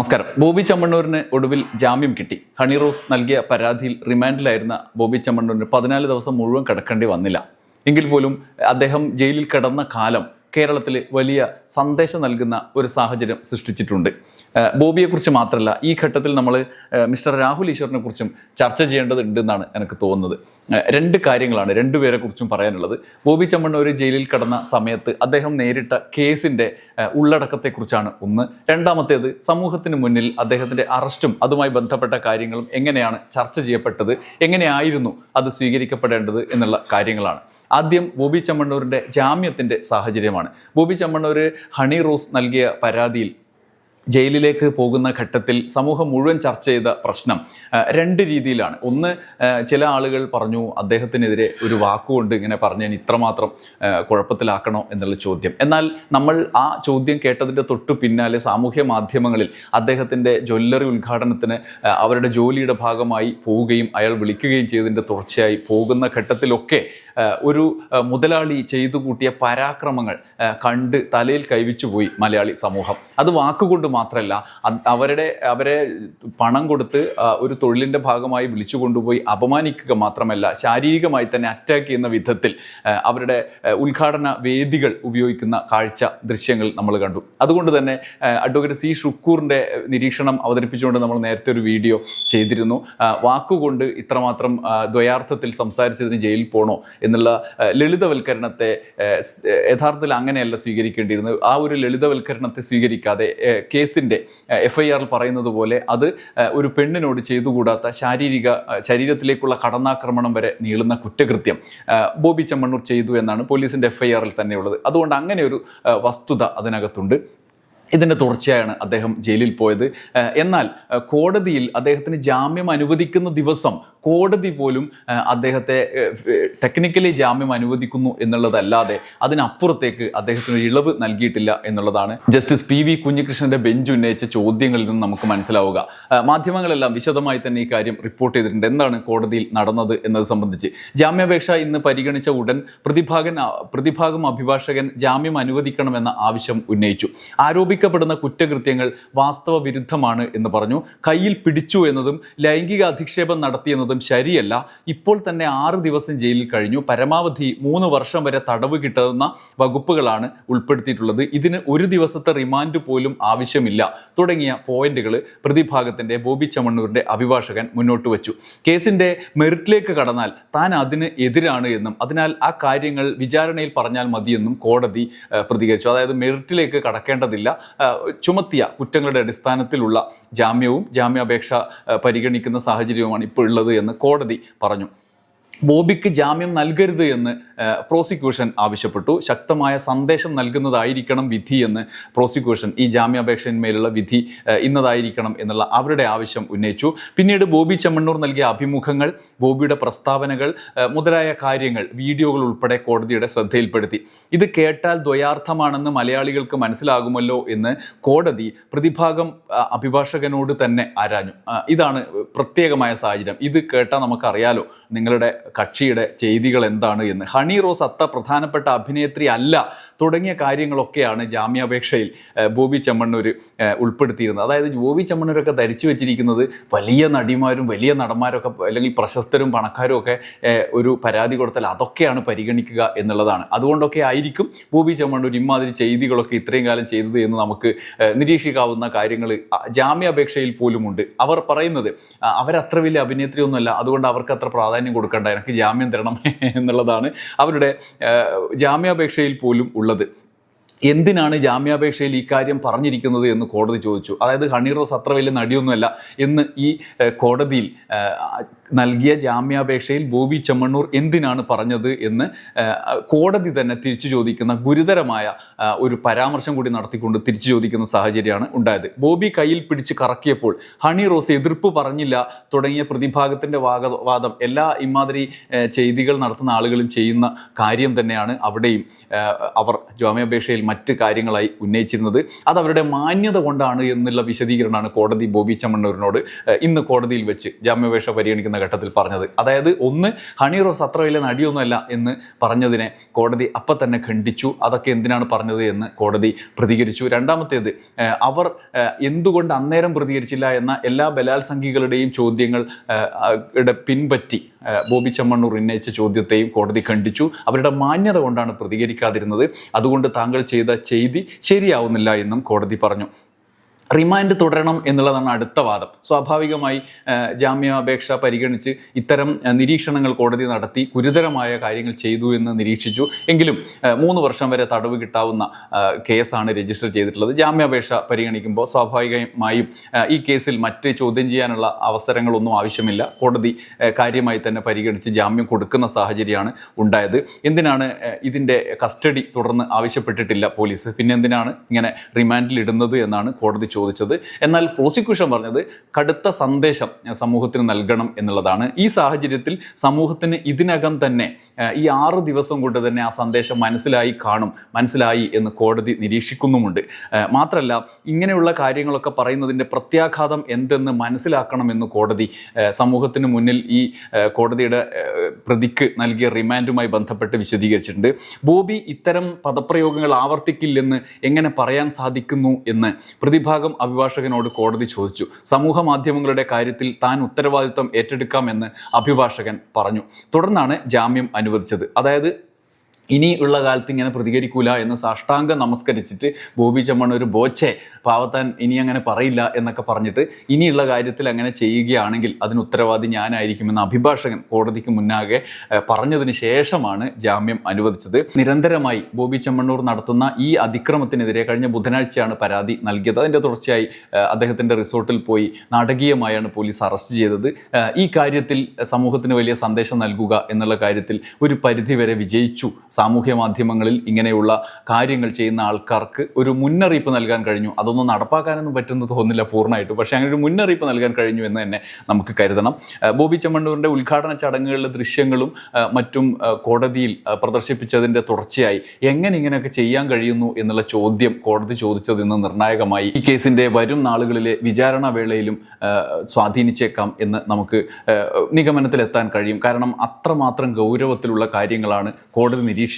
നമസ്കാരം. ബോബി ചമ്മണ്ണൂരിന് ഒടുവിൽ ജാമ്യം കിട്ടി. ഹണി റോസ് നൽകിയ പരാതിയിൽ റിമാൻഡിലായിരുന്ന ബോബി ചമ്മണ്ണൂരിന് പതിനാല് ദിവസം മുഴുവൻ കിടക്കേണ്ടി വന്നില്ല. എങ്കിൽ പോലും അദ്ദേഹം ജയിലിൽ കിടന്ന കാലം കേരളത്തിൽ വലിയ സന്ദേശം നൽകുന്ന ഒരു സാഹചര്യം സൃഷ്ടിച്ചിട്ടുണ്ട്. ബോബിയെക്കുറിച്ച് മാത്രമല്ല ഈ ഘട്ടത്തിൽ നമ്മൾ മിസ്റ്റർ രാഹുൽ ഈശ്വറിനെ കുറിച്ചും ചർച്ച ചെയ്യേണ്ടതുണ്ടെന്നാണ് എനിക്ക് തോന്നുന്നത്. രണ്ട് കാര്യങ്ങളാണ് രണ്ടുപേരെ കുറിച്ചും പറയാനുള്ളത്. ബോബി ചമ്മണ്ണൂർ ജയിലിൽ കടന്ന സമയത്ത് അദ്ദേഹം നേരിട്ട കേസിന്റെ ഉള്ളടക്കത്തെക്കുറിച്ചാണ് ഒന്ന്. രണ്ടാമത്തേത് സമൂഹത്തിന് മുന്നിൽ അദ്ദേഹത്തിന്റെ അറസ്റ്റും അതുമായി ബന്ധപ്പെട്ട കാര്യങ്ങളും എങ്ങനെയാണ് ചർച്ച ചെയ്യപ്പെട്ടത് എങ്ങനെയായിരുന്നു അത് സ്വീകരിക്കപ്പെടേണ്ടത് എന്നുള്ള കാര്യങ്ങളാണ്. ആദ്യം ബോബി ചമ്മണ്ണൂരിന്റെ ജാമ്യത്തിന്റെ സാഹചര്യമാണ്. ബോബി ചമ്മണ്ണൂർ ഹണി റോസ് നൽകിയ പരാതിയിൽ ജയിലിലേക്ക് പോകുന്ന ഘട്ടത്തിൽ സമൂഹം മുഴുവൻ ചർച്ച ചെയ്ത പ്രശ്നം രണ്ട് രീതിയിലാണ്. ഒന്ന് ചില ആളുകൾ പറഞ്ഞു അദ്ദേഹത്തിനെതിരെ ഒരു വാക്കുകൊണ്ട് ഇങ്ങനെ പറഞ്ഞതിന് ഇത്രമാത്രം കുഴപ്പത്തിലാക്കണോ എന്നുള്ള ചോദ്യം. എന്നാൽ നമ്മൾ ആ ചോദ്യം കേട്ടതിന്റെ തൊട്ടു പിന്നാലെ സാമൂഹ്യ മാധ്യമങ്ങളിൽ അദ്ദേഹത്തിന്റെ ജ്വല്ലറി ഉദ്ഘാടനത്തിന് അവരുടെ ജോലിയുടെ ഭാഗമായി പോവുകയും അയാൾ വിളിക്കുകയും ചെയ്തതിന്റെ തുടർച്ചയായി പോകുന്ന ഘട്ടത്തിലൊക്കെ ഒരു മുതലാളി ചെയ്തു കൂട്ടിയ പരാക്രമങ്ങൾ കണ്ട് തലയിൽ കൈവിച്ചു പോയി മലയാളി സമൂഹം. അത് വാക്കുകൊണ്ട് മാത്രമല്ല അവരുടെ അവരെ പണം കൊടുത്ത് ഒരു തൊഴിലിന്റെ ഭാഗമായി വിളിച്ചു കൊണ്ടുപോയി അപമാനിക്കുക മാത്രമല്ല ശാരീരികമായി തന്നെ അറ്റാക്ക് ചെയ്യുന്ന വിധത്തിൽ അവരുടെ ഉദ്ഘാടന വേദികൾ ഉപയോഗിക്കുന്ന കാഴ്ച ദൃശ്യങ്ങൾ നമ്മൾ കണ്ടു. അതുകൊണ്ട് തന്നെ അഡ്വക്കേറ്റ് സി ഷുക്കൂറിന്റെ നിരീക്ഷണം അവതരിപ്പിച്ചുകൊണ്ട് നമ്മൾ നേരത്തെ ഒരു വീഡിയോ ചെയ്തിരുന്നു. വാക്കുകൊണ്ട് ഇത്രമാത്രം ദ്വയാർത്ഥത്തിൽ സംസാരിച്ചതിന് ജയിലിൽ പോകണോ എന്നുള്ള ലളിതവൽക്കരണത്തെ യഥാർത്ഥത്തിൽ അങ്ങനെയല്ല സ്വീകരിക്കേണ്ടിയിരുന്നത്. ആ ഒരു ലളിതവൽക്കരണത്തെ സ്വീകരിക്കാതെ കേസിന്റെ എഫ് ഐ ആറിൽ പറയുന്നത് പോലെ അത് ഒരു പെണ്ണിനോട് ചെയ്തുകൂടാത്ത ശാരീരിക ശരീരത്തിലേക്കുള്ള കടന്നാക്രമണം വരെ നീളുന്ന കുറ്റകൃത്യം ബോബി ചെമ്മണ്ണൂർ ചെയ്തു എന്നാണ് പോലീസിന്റെ എഫ് ഐ ആറിൽ തന്നെയുള്ളത്. അതുകൊണ്ട് അങ്ങനെ ഒരു വസ്തുത അതിനകത്തുണ്ട്. ഇതിന്റെ തുടർച്ചയായാണ് അദ്ദേഹം ജയിലിൽ പോയത്. എന്നാൽ കോടതിയിൽ അദ്ദേഹത്തിന് ജാമ്യം അനുവദിക്കുന്ന ദിവസം കോടതി പോലും അദ്ദേഹത്തെ ടെക്നിക്കലി ജാമ്യം അനുവദിക്കുന്നു എന്നുള്ളതല്ലാതെ അതിനപ്പുറത്തേക്ക് അദ്ദേഹത്തിന് ഇളവ് നൽകിയിട്ടില്ല എന്നുള്ളതാണ്. ജസ്റ്റിസ് പി വി കുഞ്ഞികൃഷ്ണന്റെ ബെഞ്ച് ഉന്നയിച്ച ചോദ്യങ്ങളിൽ നിന്ന് നമുക്ക് മനസ്സിലാവുക. മാധ്യമങ്ങളെല്ലാം വിശദമായി തന്നെ ഈ കാര്യം റിപ്പോർട്ട് ചെയ്തിട്ടുണ്ട്. എന്താണ് കോടതിയിൽ നടന്നത് എന്നത് സംബന്ധിച്ച്. ജാമ്യാപേക്ഷ ഇന്ന് പരിഗണിച്ച ഉടൻ പ്രതിഭാഗൻ പ്രതിഭാഗം അഭിഭാഷകൻ ജാമ്യം അനുവദിക്കണമെന്ന ആവശ്യം ഉന്നയിച്ചു. ആരോപിക്കപ്പെടുന്ന കുറ്റകൃത്യങ്ങൾ വാസ്തവ വിരുദ്ധമാണ് എന്ന് പറഞ്ഞു. കയ്യിൽ പിടിച്ചു എന്നതും ലൈംഗിക അധിക്ഷേപം നടത്തിയെന്നതും ശരിയല്ല. ഇപ്പോൾ തന്നെ ആറ് ദിവസം ജയിലിൽ കഴിഞ്ഞു. പരമാവധി മൂന്ന് വർഷം വരെ തടവ് കിട്ടുന്ന വകുപ്പുകളാണ് ഉൾപ്പെടുത്തിയിട്ടുള്ളത്. ഇതിന് ഒരു ദിവസത്തെ റിമാൻഡ് പോലും ആവശ്യമില്ല. തുടങ്ങിയ പോയിന്റുകൾ പ്രതിഭാഗത്തിന്റെ ബോബി ചമ്മണ്ണൂരിന്റെ അഭിഭാഷകൻ മുന്നോട്ട് വച്ചു. കേസിന്റെ മെറിറ്റിലേക്ക് കടന്നാൽ താൻ അതിന് എതിരാണ് എന്നും അതിനാൽ ആ കാര്യങ്ങൾ വിചാരണയിൽ പറഞ്ഞാൽ മതിയെന്നും കോടതി പ്രതികരിച്ചു. അതായത് മെറിറ്റിലേക്ക് കടക്കേണ്ടതില്ല. ചുമത്തിയ കുറ്റങ്ങളുടെ അടിസ്ഥാനത്തിലുള്ള ജാമ്യവും ജാമ്യാപേക്ഷ പരിഗണിക്കുന്ന സാഹചര്യവുമാണ് ഇപ്പോൾ ഉള്ളത് എന്ന് കോടതി പറഞ്ഞു. ബോബിക്ക് ജാമ്യം നൽകരുത് എന്ന് പ്രോസിക്യൂഷൻ ആവശ്യപ്പെട്ടു. ശക്തമായ സന്ദേശം നൽകുന്നതായിരിക്കണം വിധി എന്ന് പ്രോസിക്യൂഷൻ ഈ ജാമ്യാപേക്ഷന്മേലുള്ള വിധി ഇന്നതായിരിക്കണം എന്നുള്ള അവരുടെ ആവശ്യം ഉന്നയിച്ചു. പിന്നീട് ബോബി ചെമ്മണ്ണൂർ നൽകിയ അഭിമുഖങ്ങൾ ബോബിയുടെ പ്രസ്താവനകൾ മുതലായ കാര്യങ്ങൾ വീഡിയോകൾ ഉൾപ്പെടെ കോടതിയുടെ ശ്രദ്ധയിൽപ്പെടുത്തി. ഇത് കേട്ടാൽ ദ്വയാർത്ഥമാണെന്ന് മലയാളികൾക്ക് മനസ്സിലാകുമല്ലോ എന്ന് കോടതി പ്രതിഭാഗം അഭിഭാഷകനോട് തന്നെ ആരാഞ്ഞു. ഇതാണ് പ്രത്യേകമായ സാഹചര്യം. ഇത് കേട്ടാൽ നമുക്കറിയാലോ നിങ്ങളുടെ കക്ഷിയുടെ ചെയ്തികൾ എന്താണ് എന്ന്. ഹണി റോസ് അത്ര പ്രധാനപ്പെട്ട അഭിനേത്രി അല്ല തുടങ്ങിയ കാര്യങ്ങളൊക്കെയാണ് ജാമ്യാപേക്ഷയിൽ ബോബി ചെമ്മണ്ണൂർ ഉൾപ്പെടുത്തിയിരുന്നത്. അതായത് ബോബി ചെമ്മണ്ണൂരൊക്കെ ധരിച്ചു വെച്ചിരിക്കുന്നത് വലിയ നടിമാരും വലിയ നടന്മാരൊക്കെ അല്ലെങ്കിൽ പ്രശസ്തരും പണക്കാരും ഒക്കെ ഒരു പരാതി കൊടുത്താൽ അതൊക്കെയാണ് പരിഗണിക്കുക എന്നുള്ളതാണ്. അതുകൊണ്ടൊക്കെ ആയിരിക്കും ബോബി ചെമ്മണ്ണൂർ ഇമാതിരി ചെയ്തികളൊക്കെ ഇത്രയും കാലം ചെയ്തത് എന്ന് നമുക്ക് നിരീക്ഷിക്കാവുന്ന കാര്യങ്ങൾ ജാമ്യാപേക്ഷയിൽ പോലുമുണ്ട്. അവർ പറയുന്നത് അവരത്ര വലിയ അഭിനേത്രിയൊന്നുമല്ല. അതുകൊണ്ട് അവർക്ക് അത്ര പ്രാധാന്യം കൊടുക്കേണ്ട. എനിക്ക് ജാമ്യം തരണം എന്നുള്ളതാണ് അവരുടെ ജാമ്യാപേക്ഷയിൽ പോലും ഉള്ളത്. എന്തിനാണ് ജാമ്യാപേക്ഷയിൽ ഈ കാര്യം പറഞ്ഞിരിക്കുന്നത് എന്ന് കോടതി ചോദിച്ചു. അതായത് ഹണി റോസ് അത്ര വലിയ നടിയൊന്നുമല്ല എന്ന് ഈ കോടതിയിൽ നൽകിയ ജാമ്യാപേക്ഷയിൽ ബോബി ചെമ്മണ്ണൂർ എന്തിനാണ് പറഞ്ഞത് എന്ന് കോടതി തന്നെ തിരിച്ചു ചോദിക്കുന്ന ഗുരുതരമായ ഒരു പരാമർശം കൂടി നടത്തിക്കൊണ്ട് തിരിച്ചു ചോദിക്കുന്ന സാഹചര്യമാണ് ഉണ്ടായത്. ബോബി കയ്യിൽ പിടിച്ച് കറക്കിയപ്പോൾ ഹണി റോസ് എതിർപ്പ് പറഞ്ഞില്ല തുടങ്ങിയ പ്രതിഭാഗത്തിന്റെ വാദം എല്ലാ ഇമാതിരി ചെയ്തികൾ നടത്തുന്ന ആളുകളും ചെയ്യുന്ന കാര്യം തന്നെയാണ് അവിടെയും അവർ ജാമ്യാപേക്ഷയിൽ മറ്റ് കാര്യങ്ങളായി ഉന്നയിച്ചിരുന്നത്. അത് അവരുടെ മാന്യത കൊണ്ടാണ് എന്നുള്ള വിശദീകരണമാണ് കോടതി ബോബി ചെമ്മണ്ണൂരിനോട് ഇന്ന് കോടതിയിൽ വെച്ച് ജാമ്യാപേക്ഷ പരിഗണിക്കുന്ന ഘട്ടത്തിൽ പറഞ്ഞത്. അതായത് ഒന്ന് ഹണി റോസ് അത്ര വലിയ നടിയൊന്നുമല്ല എന്ന് പറഞ്ഞതിനെ കോടതി അപ്പം തന്നെ ഖണ്ഡിച്ചു. അതൊക്കെ എന്തിനാണ് പറഞ്ഞത് എന്ന് കോടതി പ്രതികരിച്ചു. രണ്ടാമത്തേത് അവർ എന്തുകൊണ്ട് അന്നേരം പ്രതികരിച്ചില്ല എന്ന എല്ലാ ബലാത്സംഗികളുടെയും ചോദ്യങ്ങൾ പിൻപറ്റി ബോബി ചമ്മണ്ണൂർ ഉന്നയിച്ച ചോദ്യത്തെയും കോടതി ഖണ്ഡിച്ചു. അവരുടെ മാന്യത കൊണ്ടാണ് പ്രതികരിക്കാതിരുന്നത്. അതുകൊണ്ട് താങ്കൾ ചെയ്ത ചെയ്തി ശരിയാവുന്നില്ല എന്നും കോടതി പറഞ്ഞു. റിമാൻഡ് തുടരണം എന്നുള്ളതാണ് അടുത്ത വാദം. സ്വാഭാവികമായി ജാമ്യാപേക്ഷ പരിഗണിച്ച് ഇത്തരം നിരീക്ഷണങ്ങൾ കോടതി നടത്തി ഗുരുതരമായ കാര്യങ്ങൾ ചെയ്തു എന്ന് നിരീക്ഷിച്ചു. എങ്കിലും മൂന്ന് വർഷം വരെ തടവ് കിട്ടാവുന്ന കേസാണ് രജിസ്റ്റർ ചെയ്തിട്ടുള്ളത്. ജാമ്യാപേക്ഷ പരിഗണിക്കുമ്പോൾ സ്വാഭാവികമായും ഈ കേസിൽ മറ്റ് ചോദ്യം ചെയ്യാനുള്ള അവസരങ്ങളൊന്നും ആവശ്യമില്ല. കോടതി കാര്യമായി തന്നെ പരിഗണിച്ച് ജാമ്യം കൊടുക്കുന്ന സാഹചര്യമാണ് ഉണ്ടായത്. എന്തിനാണ് ഇതിന്റെ കസ്റ്റഡി തുടർന്ന് ആവശ്യപ്പെട്ടിട്ടില്ല പോലീസ്? പിന്നെ എന്തിനാണ് ഇങ്ങനെ റിമാൻഡിൽ ഇടുന്നത് എന്നാണ് കോടതി ചോദിച്ചത് എന്നാൽ പ്രോസിക്യൂഷൻ പറഞ്ഞത് കടുത്ത സന്ദേശം സമൂഹത്തിന് നൽകണം എന്നുള്ളതാണ്. ഈ സാഹചര്യത്തിൽ സമൂഹത്തിന് ഇതിനകം തന്നെ ഈ ആറ് ദിവസം കൊണ്ട് തന്നെ ആ സന്ദേശം മനസ്സിലായി കാണും മനസ്സിലായി എന്ന് കോടതി നിരീക്ഷിക്കുന്നുമുണ്ട്. മാത്രമല്ല ഇങ്ങനെയുള്ള കാര്യങ്ങളൊക്കെ പറയുന്നതിന്റെ പ്രത്യാഘാതം എന്തെന്ന് മനസ്സിലാക്കണമെന്ന് കോടതി സമൂഹത്തിന് മുന്നിൽ ഈ കോടതിയുടെ പ്രതിക്ക് നൽകിയ റിമാൻഡുമായി ബന്ധപ്പെട്ട് വിശദീകരിച്ചിട്ടുണ്ട്. ബോബി ഇത്തരം പദപ്രയോഗങ്ങൾ ആവർത്തിക്കില്ലെന്ന് എങ്ങനെ പറയാൻ സാധിക്കുന്നു എന്ന് പ്രതിഭാഗം അഭിഭാഷകനോട് കോടതി ചോദിച്ചു. സമൂഹ മാധ്യമങ്ങളുടെ കാര്യത്തിൽ താൻ ഉത്തരവാദിത്തം ഏറ്റെടുക്കാമെന്ന് അഭിഭാഷകൻ പറഞ്ഞു. തുടർന്നാണ് ജാമ്യം അനുവദിച്ചത്. അതായത് ഇനി ഉള്ള കാലത്ത് ഇങ്ങനെ പ്രതികരിക്കൂല എന്ന് സാഷ്ടാംഗം നമസ്കരിച്ചിട്ട് ബോബി ചമ്മൺ ഒരു ബോച്ചെ പാവത്താൻ ഇനി അങ്ങനെ പറയില്ല എന്നൊക്കെ പറഞ്ഞിട്ട് ഇനിയുള്ള കാര്യത്തിൽ അങ്ങനെ ചെയ്യുകയാണെങ്കിൽ അതിന് ഉത്തരവാദി ഞാനായിരിക്കുമെന്ന് അഭിഭാഷകൻ കോടതിക്ക് മുന്നാകെ പറഞ്ഞതിന് ശേഷമാണ് ജാമ്യം അനുവദിച്ചത്. നിരന്തരമായി ബോബി ചെമ്മണ്ണൂർ നടത്തുന്ന ഈ അതിക്രമത്തിനെതിരെ കഴിഞ്ഞ ബുധനാഴ്ചയാണ് പരാതി നൽകിയത്. അതിന്റെ തുടർച്ചയായി അദ്ദേഹത്തിന്റെ റിസോർട്ടിൽ പോയി നാടകീയമായാണ് പോലീസ് അറസ്റ്റ് ചെയ്തത്. ഈ കാര്യത്തിൽ സമൂഹത്തിന് വലിയ സന്ദേശം നൽകുക എന്നുള്ള കാര്യത്തിൽ ഒരു പരിധിവരെ വിജയിച്ചു. സാമൂഹ്യ മാധ്യമങ്ങളിൽ ഇങ്ങനെയുള്ള കാര്യങ്ങൾ ചെയ്യുന്ന ആൾക്കാർക്ക് ഒരു മുന്നറിയിപ്പ് നൽകാൻ കഴിഞ്ഞു. അതൊന്നും നടപ്പാക്കാനൊന്നും പറ്റുമെന്ന് തോന്നില്ല പൂർണമായിട്ടും. പക്ഷേ അങ്ങനെ ഒരു മുന്നറിയിപ്പ് നൽകാൻ കഴിഞ്ഞു എന്ന് തന്നെ നമുക്ക് കരുതണം. ബോബി ചെമ്മണ്ണൂരിന്റെ ഉദ്ഘാടന ചടങ്ങുകളിലെ ദൃശ്യങ്ങളും മറ്റും കോടതിയിൽ പ്രദർശിപ്പിച്ചതിന്റെ തുടർച്ചയായി എങ്ങനെ ഇങ്ങനെയൊക്കെ ചെയ്യാൻ കഴിയുന്നു എന്നുള്ള ചോദ്യം കോടതി ചോദിച്ചത് ഇന്ന് നിർണായകമായി. ഈ കേസിന്റെ വരും നാളുകളിലെ വിചാരണ വേളയിലും സ്വാധീനിച്ചേക്കാം എന്ന് നമുക്ക് നിഗമനത്തിലെത്താൻ കഴിയും. കാരണം അത്രമാത്രം ഗൗരവത്തിലുള്ള കാര്യങ്ങളാണ് കോടതി നിരീക്ഷിച്ചത്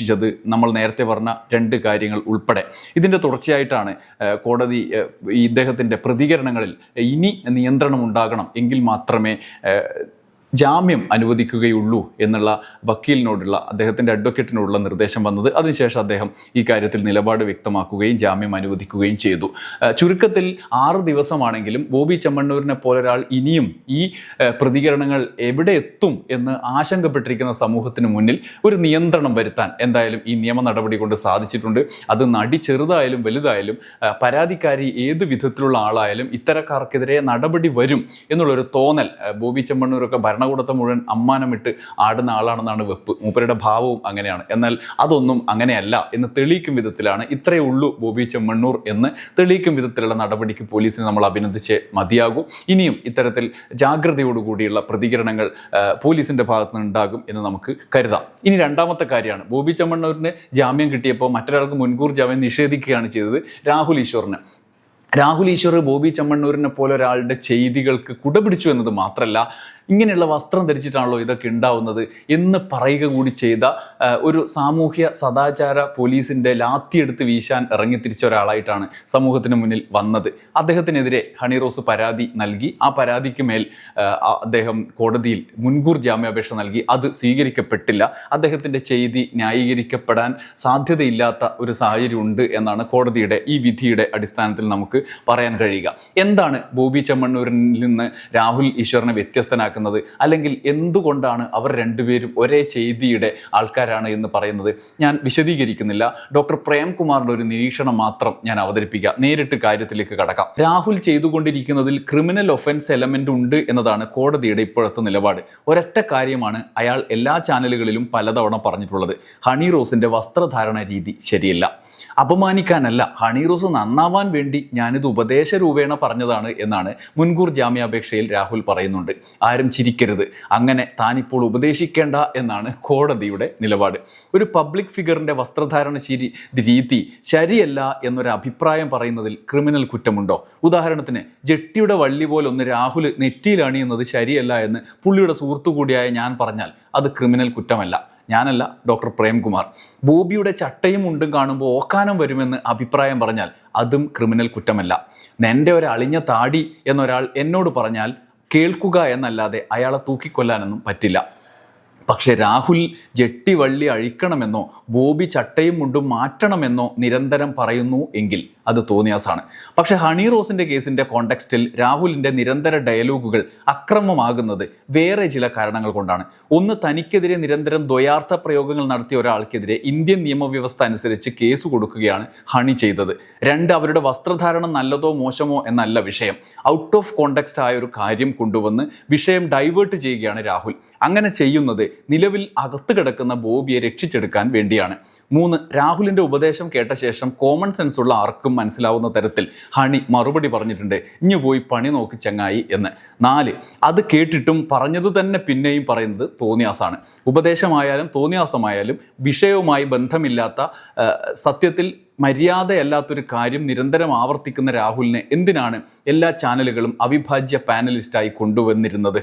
നമ്മൾ നേരത്തെ പറഞ്ഞ രണ്ട് കാര്യങ്ങൾ ഉൾപ്പെടെ. ഇതിന്റെ തുടർച്ചയായിട്ടാണ് കോടതി ഇദ്ദേഹത്തിന്റെ പ്രതികരണങ്ങളിൽ ഇനി നിയന്ത്രണം ഉണ്ടാകണം എങ്കിൽ മാത്രമേ ജാമ്യം അനുവദിക്കുകയുള്ളൂ എന്നുള്ള വക്കീലിനോടുള്ള അദ്ദേഹത്തിന്റെ അഡ്വക്കേറ്റിനോടുള്ള നിർദ്ദേശം വന്നത്. അതിനുശേഷം അദ്ദേഹം ഈ കാര്യത്തിൽ നിലപാട് വ്യക്തമാക്കുകയും ജാമ്യം അനുവദിക്കുകയും ചെയ്തു. ചുരുക്കത്തിൽ ആറ് ദിവസമാണെങ്കിലും ബോബി ചെമ്മണ്ണൂരിനെ പോലൊരാൾ ഇനിയും ഈ പ്രതികരണങ്ങൾ എവിടെ എത്തും എന്ന് ആശങ്കപ്പെട്ടിരിക്കുന്ന സമൂഹത്തിന് മുന്നിൽ ഒരു നിയന്ത്രണം വരുത്താൻ എന്തായാലും ഈ നിയമ നടപടി കൊണ്ട് സാധിച്ചിട്ടുണ്ട്. അത് നടി ചെറുതായാലും വലുതായാലും പരാതിക്കാരി ഏത് വിധത്തിലുള്ള ആളായാലും ഇത്തരക്കാർക്കെതിരെ നടപടി വരും എന്നുള്ളൊരു തോന്നൽ ബോബി ചെമ്മണ്ണൂരൊക്കെ ഭരണകൂടത്തെ മുഴുവൻ അമ്മാനമിട്ട് ആടുന്ന ആളാണെന്നാണ് വെപ്പ്. മൂപ്പരുടെ ഭാവവും അങ്ങനെയാണ്. എന്നാൽ അതൊന്നും അങ്ങനെയല്ല എന്ന് തെളിയിക്കും വിധത്തിലാണ് ഇത്രയേ ഉള്ളൂ ബോബി ചെമ്മണ്ണൂർ എന്ന് തെളിയിക്കും വിധത്തിലുള്ള നടപടിക്ക് പോലീസിനെ നമ്മൾ അഭിനന്ദിച്ച് മതിയാകും. ഇനിയും ഇത്തരത്തിൽ ജാഗ്രതയോടുകൂടിയുള്ള പ്രതികരണങ്ങൾ പോലീസിന്റെ ഭാഗത്ത് നിന്ന് എന്ന് നമുക്ക് കരുതാം. ഇനി രണ്ടാമത്തെ കാര്യമാണ്. ബോബി ചെമ്മണ്ണൂരിന് ജാമ്യം കിട്ടിയപ്പോൾ മറ്റൊരാൾക്ക് മുൻകൂർ ജാമ്യം നിഷേധിക്കുകയാണ് ചെയ്തത് രാഹുൽ ഈശ്വറിന്. രാഹുൽ ഈശ്വർ ബോബി ചെമ്മണ്ണൂരിനെ പോലെ ഒരാളുടെ ചെയ്തികൾക്ക് കുടപിടിച്ചു എന്നത് മാത്രമല്ല ഇങ്ങനെയുള്ള വസ്ത്രം ധരിച്ചിട്ടാണല്ലോ ഇതൊക്കെ ഉണ്ടാവുന്നത് എന്ന് പറയുക കൂടി ചെയ്ത ഒരു സാമൂഹ്യ സദാചാര പോലീസിന്റെ ലാത്തിയെടുത്ത് വീശാൻ ഇറങ്ങിത്തിരിച്ച ഒരാളായിട്ടാണ് സമൂഹത്തിന് മുന്നിൽ വന്നത്. അദ്ദേഹത്തിനെതിരെ ഹണി റോസ് പരാതി നൽകി. ആ പരാതിക്ക് മേൽ അദ്ദേഹം കോടതിയിൽ മുൻകൂർ ജാമ്യാപേക്ഷ നൽകി. അത് സ്വീകരിക്കപ്പെട്ടില്ല. അദ്ദേഹത്തിന്റെ ചെയ്തി ന്യായീകരിക്കപ്പെടാൻ സാധ്യതയില്ലാത്ത ഒരു സാഹചര്യം ഉണ്ട് എന്നാണ് കോടതിയുടെ ഈ വിധിയുടെ അടിസ്ഥാനത്തിൽ നമുക്ക് പറയാൻ കഴിയുക. എന്താണ് ബോബി ചെമ്മണ്ണൂരിൽ നിന്ന് രാഹുൽ ഈശ്വറിനെ വ്യത്യസ്തനാക്കുന്നത്? അല്ലെങ്കിൽ എന്തുകൊണ്ടാണ് അവർ രണ്ടുപേരും ഒരേ ചെയ്തിയുടെ ആൾക്കാരാണ് എന്ന് പറയുന്നത്? ഞാൻ വിശദീകരിക്കുന്നില്ല. ഡോക്ടർ പ്രേംകുമാറിന്റെ ഒരു നിരീക്ഷണം മാത്രം ഞാൻ അവതരിപ്പിക്കാം നേരിട്ട് കാര്യത്തിലേക്ക് കടക്കാം. രാഹുൽ ചെയ്തുകൊണ്ടിരിക്കുന്നതിൽ ക്രിമിനൽ ഒഫൻസ് എലമെന്റ് ഉണ്ട് എന്നതാണ് കോടതിയുടെ ഇപ്പോഴത്തെ നിലപാട്. ഒരൊറ്റ കാര്യമാണ് അയാൾ എല്ലാ ചാനലുകളിലും പലതവണ പറഞ്ഞിട്ടുള്ളത്. ഹണി റോസിന്റെ വസ്ത്രധാരണ രീതി ശരിയല്ല. അപമാനിക്കാനല്ല. ഹണി റോസ് നന്നാവാൻ വേണ്ടി ഞാനിത് ഉപദേശ രൂപേണ പറഞ്ഞതാണ് എന്നാണ് മുൻകൂർ ജാമ്യാപേക്ഷയിൽ രാഹുൽ പറയുന്നുണ്ട്. ആരും ചിരിക്കരുത്. അങ്ങനെ താനിപ്പോൾ ഉപദേശിക്കേണ്ട എന്നാണ് കോടതിയുടെ നിലപാട്. ഒരു പബ്ലിക് ഫിഗറിന്റെ വസ്ത്രധാരണ ശരി രീതി ശരിയല്ല എന്നൊരു അഭിപ്രായം പറയുന്നതിൽ ക്രിമിനൽ കുറ്റമുണ്ടോ? ഉദാഹരണത്തിന് ജെട്ടിയുടെ വള്ളി പോലെ ഒന്ന് രാഹുൽ നെറ്റിയിൽ അണിയുന്നത് ശരിയല്ല എന്ന് പുള്ളിയുടെ സുഹൃത്തു കൂടിയായ ഞാൻ പറഞ്ഞാൽ അത് ക്രിമിനൽ കുറ്റമല്ല. ഞാനല്ല ഡോക്ടർ പ്രേംകുമാർ. ബോബിയുടെ ചട്ടയും മുണ്ടും കാണുമ്പോൾ ഓക്കാനം വരുമെന്ന് അഭിപ്രായം പറഞ്ഞാൽ അതും ക്രിമിനൽ കുറ്റമല്ല. എന്റെ ഒരു അളിഞ്ഞ താടി എന്നൊരാൾ എന്നോട് പറഞ്ഞാൽ കേൾക്കുക എന്നല്ലാതെ അയാളെ തൂക്കിക്കൊല്ലാനൊന്നും പറ്റില്ല. പക്ഷേ രാഹുൽ ജെട്ടി വള്ളി അഴിക്കണമെന്നോ ബോബി ചട്ടയും മുണ്ടും മാറ്റണമെന്നോ നിരന്തരം പറയുന്നു എങ്കിൽ അത് തോന്നിയാസാണ്. പക്ഷേ ഹണി റോസിന്റെ കേസിന്റെ കോണ്ടെക്സ്റ്റിൽ രാഹുലിന്റെ നിരന്തര ഡയലോഗുകൾ അക്രമമാകുന്നത് വേറെ ചില കാരണങ്ങൾ കൊണ്ടാണ്. ഒന്ന് തനിക്കെതിരെ നിരന്തരം ദ്വയാർത്ഥ പ്രയോഗങ്ങൾ നടത്തിയ ഒരാൾക്കെതിരെ ഇന്ത്യൻ നിയമവ്യവസ്ഥ അനുസരിച്ച് കേസ് കൊടുക്കുകയാണ് ഹണി ചെയ്തത്. രണ്ട് അവരുടെ വസ്ത്രധാരണം നല്ലതോ മോശമോ എന്നല്ല വിഷയം. ഔട്ട് ഓഫ് കോണ്ടെക്സ്റ്റ് ആയ ഒരു കാര്യം കൊണ്ടുവന്ന് വിഷയം ഡൈവേർട്ട് ചെയ്യുകയാണ് രാഹുൽ. അങ്ങനെ ചെയ്യുന്നത് നിലവിൽ അകത്ത് കിടക്കുന്ന ബോബിയെ രക്ഷിച്ചെടുക്കാൻ വേണ്ടിയാണ്. മൂന്ന് രാഹുലിന്റെ ഉപദേശം കേട്ട ശേഷം കോമൺ സെൻസ് ഉള്ള ആർക്കും മനസ്സിലാവുന്ന തരത്തിൽ ഹണി മറുപടി പറഞ്ഞിട്ടുണ്ട് ഇഞ്ഞു പോയി പണി നോക്കി ചങ്ങായി എന്ന്. നാല് അത് കേട്ടിട്ടും പറഞ്ഞത് തന്നെ പിന്നെയും പറയുന്നത് തോന്നിയാസാണ്. ഉപദേശമായാലും തോന്നിയാസമായാലും വിഷയവുമായി ബന്ധമില്ലാത്ത സത്യത്തിൽ മര്യാദയല്ലാത്തൊരു കാര്യം നിരന്തരം ആവർത്തിക്കുന്ന രാഹുലിനെ എന്തിനാണ് എല്ലാ ചാനലുകളും അവിഭാജ്യ പാനലിസ്റ്റായി കൊണ്ടുവന്നിരുന്നത്?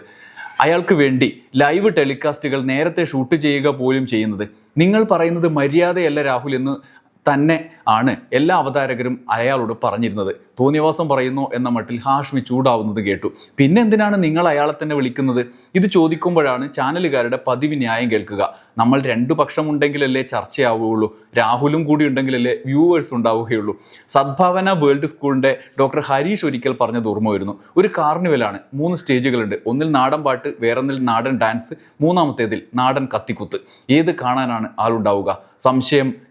അയാൾക്ക് വേണ്ടി ലൈവ് ടെലികാസ്റ്റുകൾ നേരത്തെ ഷൂട്ട് ചെയ്യുക പോലും ചെയ്യുന്നത്. നിങ്ങൾ പറയുന്നത് മര്യാദയല്ല രാഹുൽ എന്ന് തന്നെ ആണ് എല്ലാ അവതാരകരും അയാളോട് പറഞ്ഞിരുന്നത്. തോന്നിയവാസം പറയുന്നു എന്ന മട്ടിൽ ഹാഷ്മി ചൂടാവുന്നത് കേട്ടു. പിന്നെ എന്തിനാണ് നിങ്ങൾ അയാളെ തന്നെ വിളിക്കുന്നത്? ഇത് ചോദിക്കുമ്പോഴാണ് ചാനലുകാരുടെ പതിവ് ന്യായം കേൾക്കുക. നമ്മൾ രണ്ടു പക്ഷമുണ്ടെങ്കിലല്ലേ ചർച്ചയാവുകയുള്ളൂ. രാഹുലും കൂടി ഉണ്ടെങ്കിലല്ലേ വ്യൂവേഴ്സ് ഉണ്ടാവുകയുള്ളൂ. സദ്ഭാവന വേൾഡ് സ്കൂളിന്റെ ഡോക്ടർ ഹരീഷ് ഒരിക്കൽ പറഞ്ഞത് ഓർമ്മ വരുന്നു. ഒരു കാർണിവലാണ് മൂന്ന് സ്റ്റേജുകളുണ്ട്. ഒന്നിൽ നാടൻ പാട്ട് വേറൊന്നിൽ നാടൻ ഡാൻസ് മൂന്നാമത്തേതിൽ നാടൻ കത്തിക്കുത്ത്. ഏത് കാണാനാണ് ആളുണ്ടാവുക? സംശയം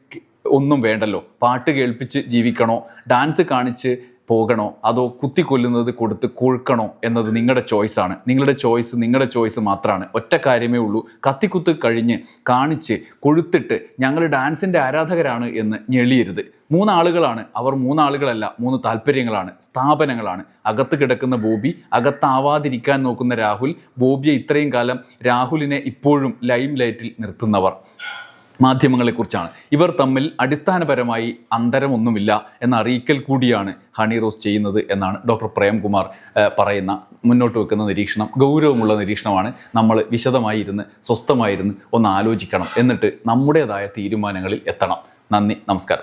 ഒന്നും വേണ്ടല്ലോ. പാട്ട് കേൾപ്പിച്ച് ജീവിക്കണോ? ഡാൻസ് കാണിച്ച് പോകണോ? അതോ കുത്തിക്കൊല്ലുന്നത് കൊടുത്ത് കൊഴുക്കണോ എന്നത് നിങ്ങളുടെ ചോയ്സാണ് നിങ്ങളുടെ ചോയ്സ് നിങ്ങളുടെ ചോയ്സ് മാത്രമാണ്. ഒറ്റ കാര്യമേ ഉള്ളൂ. കത്തിക്കുത്ത് കഴിഞ്ഞ് കാണിച്ച് കൊഴുത്തിട്ട് ഞങ്ങൾ ഡാൻസിന്റെ ആരാധകരാണ് എന്ന് ഞെളിയരുത്. മൂന്നാളുകളാണ്. അവർ മൂന്നാളുകളല്ല. മൂന്ന് താല്പര്യങ്ങളാണ്. സ്ഥാപനങ്ങളാണ്. അകത്ത് കിടക്കുന്ന ബോബി അകത്താവാതിരിക്കാൻ നോക്കുന്ന രാഹുൽ ബോബിയെ ഇത്രയും കാലം രാഹുലിനെ ഇപ്പോഴും ലൈം ലൈറ്റിൽ നിർത്തുന്നവർ. മാധ്യമങ്ങളെക്കുറിച്ചാണ്. ഇവർ തമ്മിൽ അടിസ്ഥാനപരമായി അന്തരമൊന്നുമില്ല എന്ന അറിയിക്കൽ കൂടിയാണ് ഹണി റോസ് ചെയ്യുന്നത് എന്നാണ് ഡോക്ടർ പ്രേംകുമാർ പറയുന്ന മുന്നോട്ട് വെക്കുന്ന നിരീക്ഷണം. ഗൗരവമുള്ള നിരീക്ഷണമാണ് നമ്മൾ വിശദമായിരുന്ന് സ്വസ്ഥമായിരുന്ന് ഒന്ന് ആലോചിക്കണം എന്നിട്ട് നമ്മുടേതായ തീരുമാനങ്ങളിൽ എത്തണം. നന്ദി നമസ്കാരം.